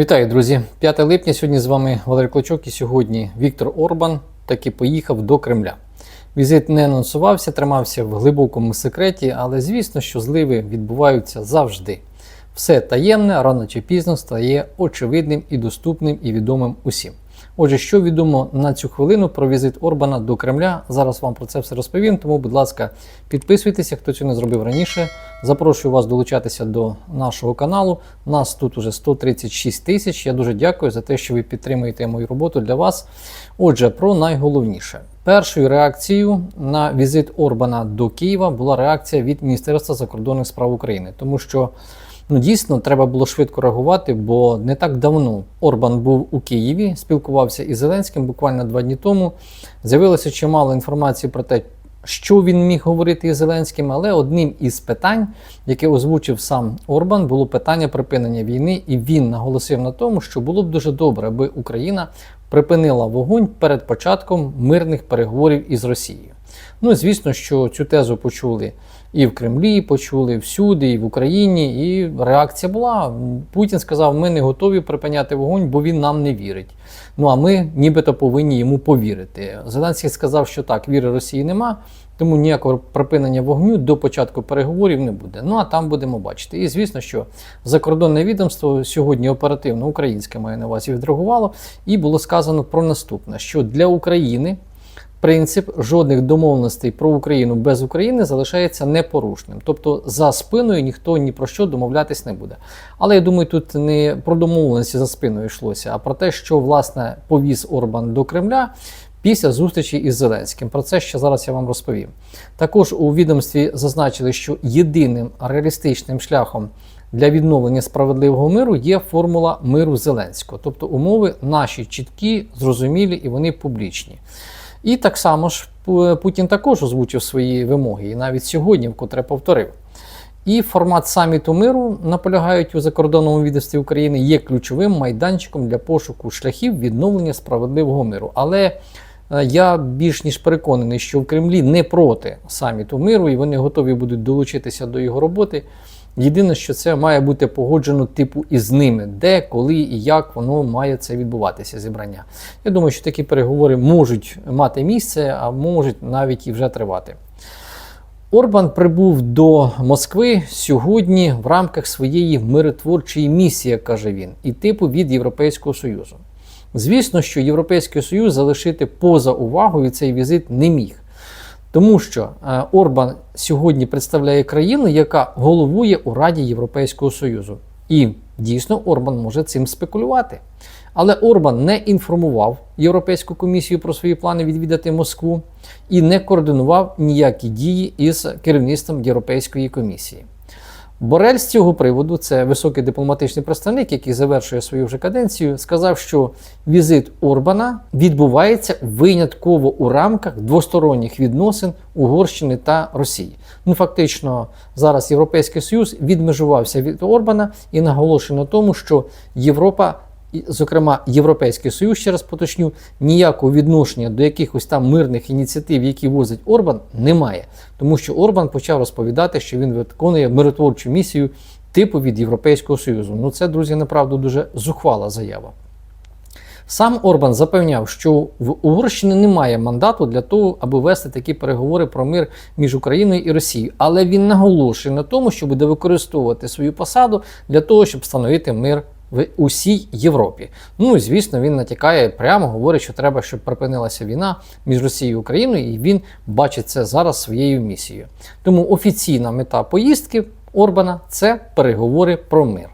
Вітаю, друзі! 5 липня. Сьогодні з вами Валерій Клочок і сьогодні Віктор Орбан таки поїхав до Кремля. Візит не анонсувався, тримався в глибокому секреті, але звісно, що зливи відбуваються завжди. Все таємне рано чи пізно стає очевидним і доступним і відомим усім. Отже, що відомо на цю хвилину про візит Орбана до Кремля? Зараз вам про це все розповім. Тому, будь ласка, підписуйтеся, хто цього не зробив раніше. Запрошую вас долучатися до нашого каналу. Нас тут уже 136 тисяч. Я дуже дякую за те, що ви підтримуєте мою роботу для вас. Отже, про найголовніше. Першою реакцією на візит Орбана до Києва була реакція від Міністерства закордонних справ України, тому що ну дійсно треба було швидко реагувати, бо не так давно Орбан був у Києві, спілкувався із Зеленським буквально два дні тому. З'явилося чимало інформації про те, що він міг говорити із Зеленським, але одним із питань, яке озвучив сам Орбан, було питання припинення війни, і він наголосив на тому, що було б дуже добре, аби Україна припинила вогонь перед початком мирних переговорів із Росією. Ну, звісно, що цю тезу почули і в Кремлі, почули всюди, і в Україні. І реакція була. Путін сказав: ми не готові припиняти вогонь, бо він нам не вірить. Ну а ми нібито повинні йому повірити. Зеленський сказав, що так, віри Росії нема, тому ніякого припинення вогню до початку переговорів не буде. Ну а там будемо бачити. І звісно, що закордонне відомство сьогодні оперативно українське має на увазі відреагувало, і було сказано про наступне: що для України. Принцип жодних домовленостей про Україну без України залишається непорушним. Тобто за спиною ніхто ні про що домовлятись не буде. Але я думаю, тут не про домовленості за спиною йшлося, а про те, що власне повіз Орбан до Кремля після зустрічі із Зеленським. Про це ще зараз я вам розповім. Також у відомстві зазначили, що єдиним реалістичним шляхом. Для відновлення справедливого миру є формула миру Зеленського, тобто умови наші чіткі, зрозумілі і вони публічні. І так само ж Путін також озвучив свої вимоги, і навіть сьогодні, вкотре повторив. І формат саміту миру наполягають у закордонному відомстві України є ключовим майданчиком для пошуку шляхів відновлення справедливого миру. Але е, я більш ніж переконаний, що в Кремлі не проти саміту миру, і вони готові будуть долучитися до його роботи. Єдине, що це має бути погоджено типу із ними, де, коли і як воно має це відбуватися, зібрання. Я думаю, що такі переговори можуть мати місце, а можуть навіть і вже тривати. Орбан прибув до Москви сьогодні в рамках своєї миротворчої місії, каже він, і типу від Європейського Союзу. Звісно, що Європейський Союз залишити поза увагою цей візит не міг. Тому що е, Орбан сьогодні представляє країну, яка головує у Раді Європейського Союзу. І дійсно Орбан може цим спекулювати. Але Орбан не інформував Європейську комісію про свої плани відвідати Москву і не координував ніякі дії із керівництвом Європейської комісії. Борель з цього приводу, це високий дипломатичний представник, який завершує свою вже каденцію, сказав, що візит Орбана відбувається винятково у рамках двосторонніх відносин Угорщини та Росії. Ну фактично, зараз Європейський Союз відмежувався від Орбана і наголошує на тому, що Європа зокрема Європейський Союз, ще раз поточню, ніякого відношення до якихось там мирних ініціатив, які возить Орбан, немає. Тому що Орбан почав розповідати, що він виконує миротворчу місію типу від Європейського Союзу. Ну це, друзі, направду дуже зухвала заява. Сам Орбан запевняв, що в Угорщині немає мандату для того, аби вести такі переговори про мир між Україною і Росією. Але він наголошує на тому, що буде використовувати свою посаду для того, щоб встановити мир в усій Європі. Ну і звісно, він натякає прямо, говорить, що треба, щоб припинилася війна між Росією і Україною, і він бачить це зараз своєю місією. Тому офіційна мета поїздки Орбана це переговори про мир.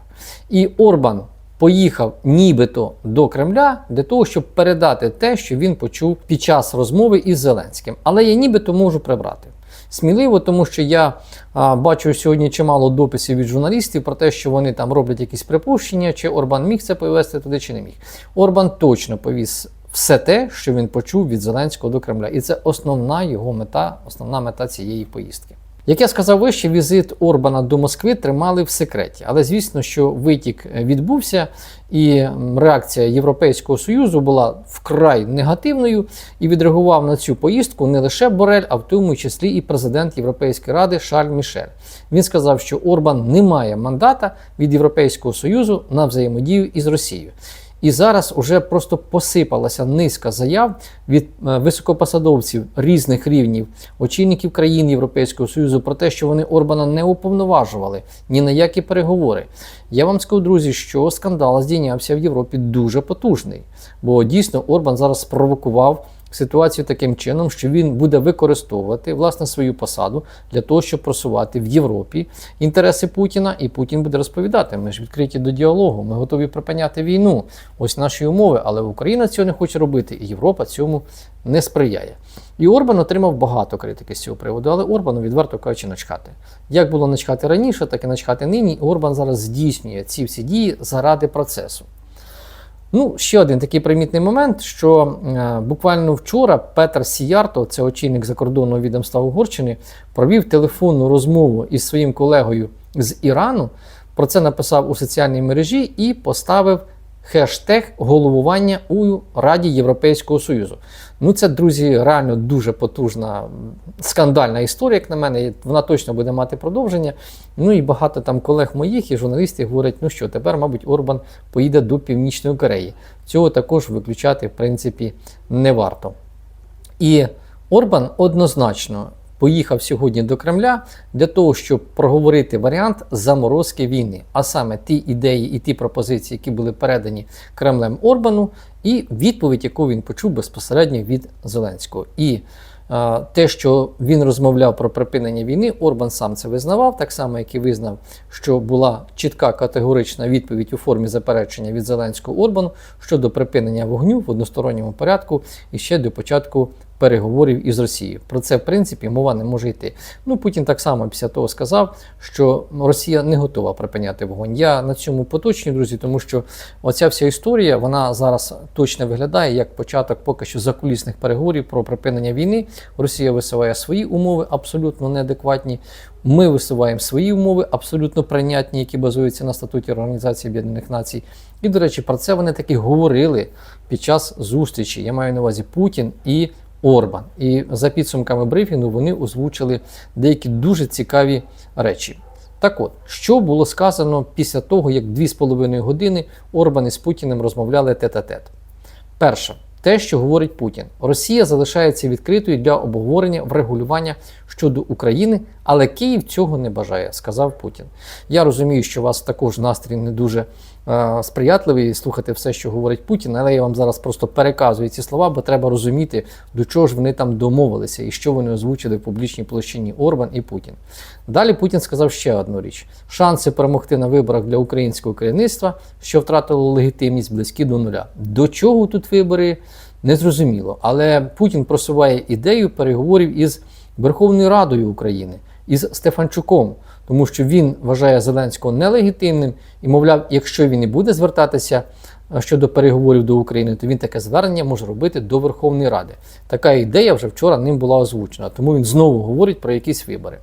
І Орбан. Поїхав нібито до Кремля для того, щоб передати те, що він почув під час розмови із Зеленським. Але я нібито можу прибрати сміливо, тому що я а, бачу сьогодні чимало дописів від журналістів про те, що вони там роблять якісь припущення, чи Орбан міг це повезти туди, чи не міг. Орбан точно повіз все те, що він почув від Зеленського до Кремля. І це основна його мета, основна мета цієї поїздки. Як я сказав вище, візит Орбана до Москви тримали в секреті. Але звісно, що витік відбувся, і реакція Європейського Союзу була вкрай негативною. І відреагував на цю поїздку не лише Борель, а в тому числі і президент Європейської ради Шарль Мішель. Він сказав, що Орбан не має мандата від Європейського Союзу на взаємодію із Росією. І зараз уже просто посипалася низка заяв від е, високопосадовців різних рівнів, очільників країн Європейського Союзу про те, що вони Орбана не уповноважували ні на які переговори. Я вам скажу, друзі, що скандал здійнявся в Європі дуже потужний, бо дійсно Орбан зараз спровокував ситуацію таким чином, що він буде використовувати власне свою посаду для того, щоб просувати в Європі інтереси Путіна, і Путін буде розповідати: ми ж відкриті до діалогу, ми готові припиняти війну. Ось наші умови, але Україна цього не хоче робити, і Європа цьому не сприяє. І Орбан отримав багато критики з цього приводу, але Орбану відверто кажучи, начхати. Як було начхати раніше, так і начхати нині. Орбан зараз здійснює ці всі дії заради процесу. Ну, ще один такий примітний момент, що е, буквально вчора Петр Сіярто, це очільник закордонного відомства Угорщини, провів телефонну розмову із своїм колегою з Ірану. Про це написав у соціальній мережі і поставив хештег головування у Раді Європейського Союзу. Ну, це, друзі, реально дуже потужна скандальна історія, як на мене. Вона точно буде мати продовження. Ну і багато там колег моїх і журналістів говорять, ну що, тепер, мабуть, Орбан поїде до Північної Кореї. Цього також виключати, в принципі, не варто. І Орбан однозначно поїхав сьогодні до Кремля для того, щоб проговорити варіант заморозки війни, а саме ті ідеї і ті пропозиції, які були передані Кремлем Орбану, і відповідь, яку він почув безпосередньо від Зеленського. І е, те, що він розмовляв про припинення війни, Орбан сам це визнавав, так само, як і визнав, що була чітка категорична відповідь у формі заперечення від Зеленського Орбану щодо припинення вогню в односторонньому порядку і ще до початку переговорів із Росією. Про це, в принципі, мова не може йти. Ну, Путін так само після того сказав, що Росія не готова припиняти вогонь. Я на цьому поточню, друзі, тому що оця вся історія вона зараз точно виглядає як початок поки що закулісних переговорів про припинення війни. Росія висуває свої умови абсолютно неадекватні. Ми висуваємо свої умови, абсолютно прийнятні, які базуються на статуті Організації Об'єднаних Націй. І, до речі, про це вони таки говорили під час зустрічі. Я маю на увазі Путін і Орбан. І за підсумками брифінгу вони озвучили деякі дуже цікаві речі. Так от, що було сказано після того, як 2,5 години Орбан із Путіним розмовляли тет-а-тет? Перше, те, що говорить Путін, Росія залишається відкритою для обговорення врегулювання щодо України, але Київ цього не бажає, сказав Путін. Я розумію, що у вас також настрій не дуже сприятливий слухати все, що говорить Путін, але я вам зараз просто переказую ці слова, бо треба розуміти, до чого ж вони там домовилися і що вони озвучили в публічній площині Орбан і Путін. Далі Путін сказав ще одну річ: шанси перемогти на виборах для українського керівництва, що втратило легітимність близькі до нуля. До чого тут вибори? Незрозуміло. Але Путін просуває ідею переговорів із Верховною Радою України, із Стефанчуком, тому що він вважає Зеленського нелегітимним і, мовляв, якщо він і буде звертатися е, щодо переговорів до України, то він таке звернення може робити до Верховної Ради. Така ідея вже вчора ним була озвучена, тому він знову говорить про якісь вибори.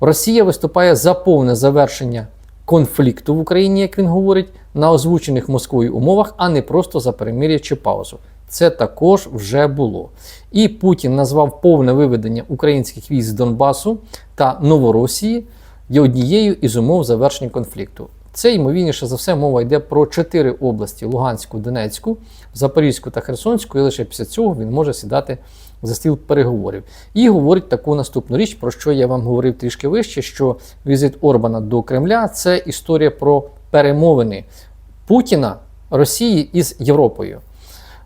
Росія виступає за повне завершення конфлікту в Україні, як він говорить, на озвучених Москвою умовах, а не просто за перемир'я чи паузу. Це також вже було. І Путін назвав повне виведення українських військ з Донбасу та Новоросії є однією із умов завершення конфлікту. Це, ймовірніше за все, мова йде про чотири області: Луганську, Донецьку, Запорізьку та Херсонську, і лише після цього він може сідати за стіл переговорів. І говорить таку наступну річ, про що я вам говорив трішки вище: що візит Орбана до Кремля це історія про перемовини Путіна Росії із Європою.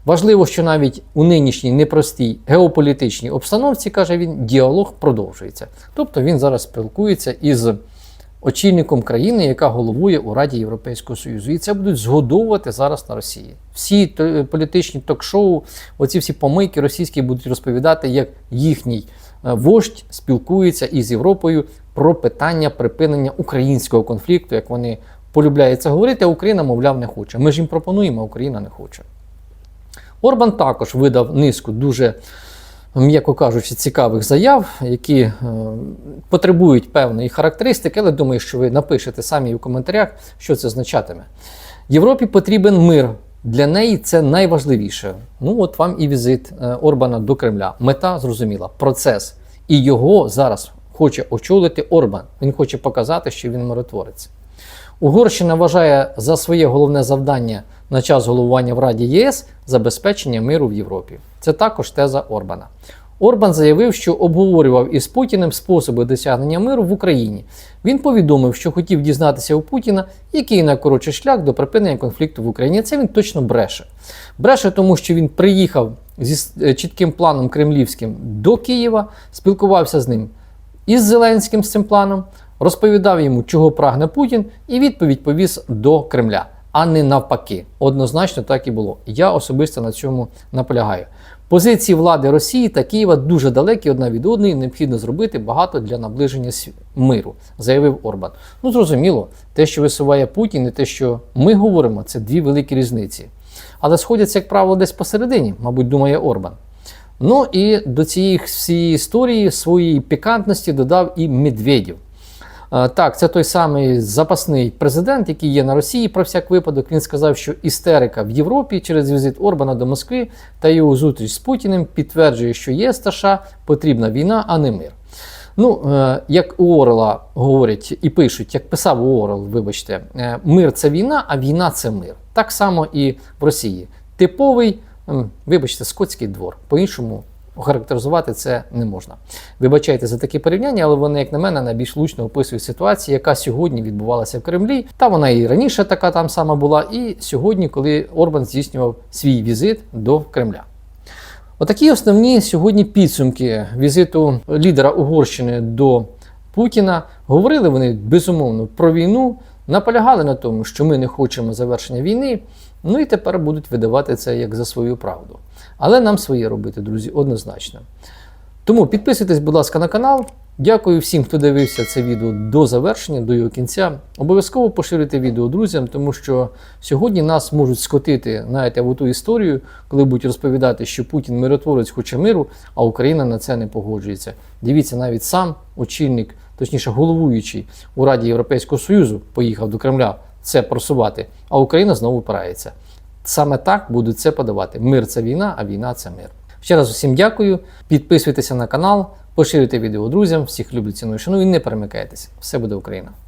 Важливо, що навіть у нинішній непростій геополітичній обстановці, каже він, діалог продовжується. Тобто він зараз спілкується із очільником країни, яка головує у Раді Європейського Союзу. І це будуть згодовувати зараз на Росії. Всі політичні ток-шоу, оці всі помийки російські будуть розповідати, як їхній е, вождь спілкується із Європою про питання припинення українського конфлікту, як вони полюбляють це говорити, а Україна, мовляв, не хоче. Ми ж їм пропонуємо, а Україна не хоче. Орбан також видав низку дуже м'яко кажучи, цікавих заяв, які е, потребують певної характеристики, але думаю, що ви напишете самі в коментарях, що це означатиме. Європі потрібен мир. Для неї це найважливіше. Ну от вам і візит е, Орбана до Кремля. Мета зрозуміла, процес. І його зараз хоче очолити Орбан. Він хоче показати, що він миротворець. Угорщина вважає за своє головне завдання на час головування в Раді ЄС забезпечення миру в Європі. Це також теза Орбана. Орбан заявив, що обговорював із Путіним способи досягнення миру в Україні. Він повідомив, що хотів дізнатися у Путіна, який найкоротший шлях до припинення конфлікту в Україні. Це він точно бреше. Бреше, тому що він приїхав зі е, чітким планом кремлівським до Києва, спілкувався з ним із Зеленським з цим планом, розповідав йому, чого прагне Путін, і відповідь повіз до Кремля, а не навпаки. Однозначно так і було. Я особисто на цьому наполягаю. Позиції влади Росії та Києва дуже далекі одна від одної. Необхідно зробити багато для наближення миру, заявив Орбан. Ну зрозуміло, те, що висуває Путін, і те, що ми говоримо, це дві великі різниці. Але сходяться, як правило, десь посередині, мабуть, думає Орбан. Ну і до цієї всієї історії своєї пікантності додав і Медведєв. Е, Так, це той самий запасний президент, який є на Росії про всяк випадок. Він сказав, що істерика в Європі через візит Орбана до Москви та його зустріч з Путіним підтверджує, що та США потрібна війна, а не мир. Ну, е, як у Орла говорять і пишуть, як писав Орел, вибачте, е, мир це війна, а війна це мир. Так само і в Росії. Типовий, вибачте, скотський двор. По-іншому охарактеризувати це не можна. Вибачайте за такі порівняння, але вони, як на мене, найбільш влучно описують ситуацію, яка сьогодні відбувалася в Кремлі. Та вона і раніше така там сама була, і сьогодні, коли Орбан здійснював свій візит до Кремля. Отакі основні сьогодні підсумки візиту лідера Угорщини до Путіна. Говорили вони безумовно про війну, наполягали на тому, що ми не хочемо завершення війни. Ну і тепер будуть видавати це як за свою правду. Але нам своє робити, друзі, однозначно. Тому підписуйтесь, будь ласка, на канал. Дякую всім, хто дивився це відео до завершення, до його кінця. Обов'язково поширюйте відео друзям, тому що сьогодні нас можуть скотити знаєте, в ту історію, коли будуть розповідати, що Путін миротворець хоче миру, а Україна на це не погоджується. Дивіться, навіть сам очільник, точніше головуючий у Раді Європейського Союзу, поїхав до Кремля це просувати, а Україна знову опирається. Саме так будуть це подавати. Мир це війна, а війна це мир. Ще раз усім дякую. Підписуйтеся на канал, поширюйте відео друзям. Всіх люблю ціную шаную і не перемикайтеся. Все буде Україна!